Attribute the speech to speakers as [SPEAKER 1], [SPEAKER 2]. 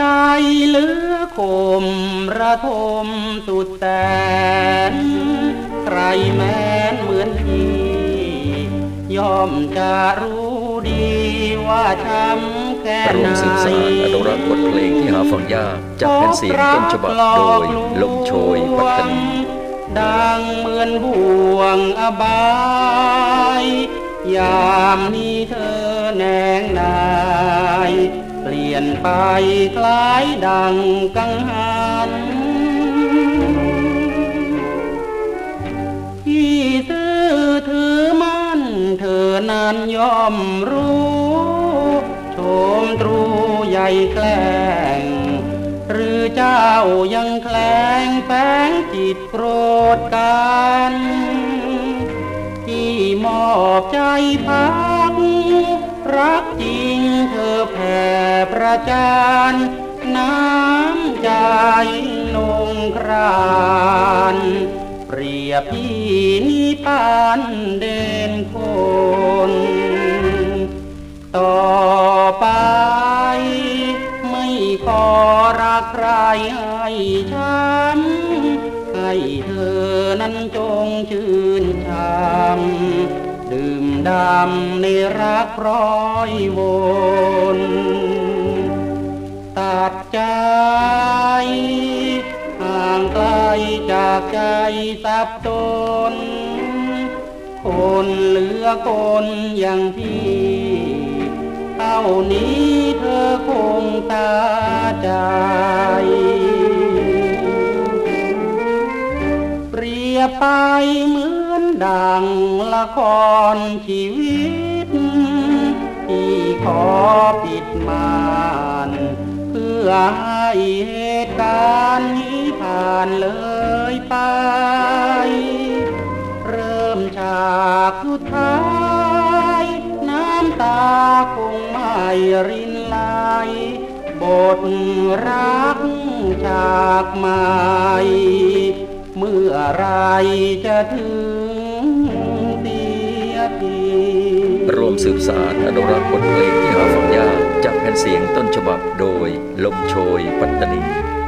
[SPEAKER 1] จเหลือคมระทมสุดแสนใครแม้นเหมือนพี่ย่อมจะรู้ดีว่าช้ำแค่ไห
[SPEAKER 2] วม
[SPEAKER 1] น
[SPEAKER 2] สืบสานอนุรักษ์บทเพลงที่หาฟังยากจากแผ่นเสียงต้นฉบับโดยลมโชยปัตตานี
[SPEAKER 1] ดังเหมือนบ่วงอบาย ยามนี้เธอแนงนาย ลี่ยนไปคล้ายดังกังหันที่ซื่อถือมั่นเธอนั้นยอมรู้โชมตรูใหญ่แกล้งหรือเจ้ายังแคลงแฝงจิตโกรธกันที่มอบใจพักรักจริง ประจานน้ำใจลงครานเปรียบพี่นิพานเด่นคน ต่อไปไม่ขอรักใครให้ช้ำให้เธอนั้นจงชื่นชมดื่มดำในรักร้อยวน ดใจ ห่างไกลจากใจสับสนคนเหลือคนอย่างพี่เท่านี้เธอคงตาใจ เปรียบไปเหมือนดังละครชีวิตที่ขอปิดมาน อเหตุการณ์นี้ผ่านเลยไป เริ่มฉากสุดท้าย น้ำตาคงไม่รินไหลบทรักฉากใหม่เมื่อไรจะถึงเสียที
[SPEAKER 2] รวมสืบสารอนุรักษ์บทเพลงที่หาฟัง เสียงต้นฉบับโดยลมโชยปัตตานี